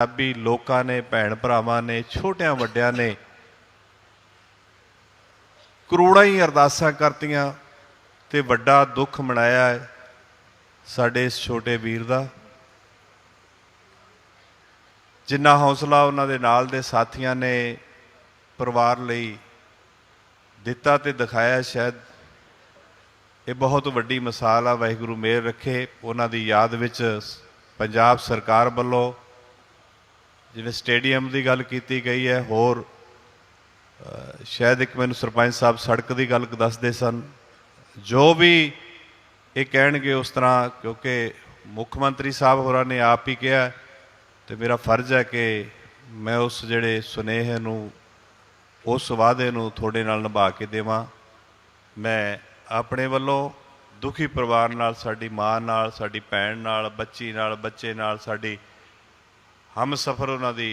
ਪੰਜਾਬੀ ਲੋਕਾਂ ਨੇ, ਭੈਣ ਭਰਾਵਾਂ ਨੇ, ਛੋਟਿਆਂ ਵੱਡਿਆਂ ਨੇ ਕਰੋੜਾਂ ਹੀ ਅਰਦਾਸਾਂ ਕਰਤੀਆਂ ਤੇ ਵੱਡਾ ਦੁੱਖ ਮਨਾਇਆ ਹੈ ਸਾਡੇ ਇਸ ਛੋਟੇ ਵੀਰ ਦਾ। ਜਿੰਨਾ ਹੌਸਲਾ ਉਹਨਾਂ ਦੇ ਨਾਲ ਦੇ ਸਾਥੀਆਂ ਨੇ ਪਰਿਵਾਰ ਲਈ ਦਿੱਤਾ ਤੇ ਦਿਖਾਇਆ ਸ਼ਾਇਦ, ਇਹ ਬਹੁਤ ਵੱਡੀ ਮਿਸਾਲ ਆ, ਵਾਹਿਗੁਰੂ ਮਿਹਰ ਰੱਖੇ। ਉਹਨਾਂ ਦੀ ਯਾਦ ਵਿੱਚ ਪੰਜਾਬ ਸਰਕਾਰ ਵੱਲੋਂ ਜਿਵੇਂ ਸਟੇਡੀਅਮ ਦੀ ਗੱਲ ਕੀਤੀ ਗਈ ਹੈ, ਹੋਰ ਸ਼ਾਇਦ ਇੱਕ ਮੈਨੂੰ ਸਰਪੰਚ ਸਾਹਿਬ ਸੜਕ ਦੀ ਗੱਲ ਦੱਸਦੇ ਸਨ। ਜੋ ਵੀ ਇਹ ਕਹਿਣਗੇ ਉਸ ਤਰ੍ਹਾਂ, ਕਿਉਂਕਿ ਮੁੱਖ ਮੰਤਰੀ ਸਾਹਿਬ ਹੋਰਾਂ ਨੇ ਆਪ ਹੀ ਕਿਹਾ, ਤੇ ਮੇਰਾ ਫਰਜ਼ ਹੈ ਕਿ ਮੈਂ ਉਸ ਜਿਹੜੇ ਸੁਨੇਹੇ ਨੂੰ, ਉਸ ਵਾਅਦੇ ਨੂੰ ਤੁਹਾਡੇ ਨਾਲ ਨਿਭਾ ਕੇ ਦੇਵਾਂ। ਮੈਂ ਆਪਣੇ ਵੱਲੋਂ ਦੁਖੀ ਪਰਿਵਾਰ ਨਾਲ, ਸਾਡੀ ਮਾਂ ਨਾਲ, ਸਾਡੀ ਭੈਣ ਨਾਲ, ਬੱਚੀ ਨਾਲ, ਬੱਚੇ ਨਾਲ, ਸਾਡੀ ਹਮ ਸਫਰ ਉਹਨਾਂ ਦੀ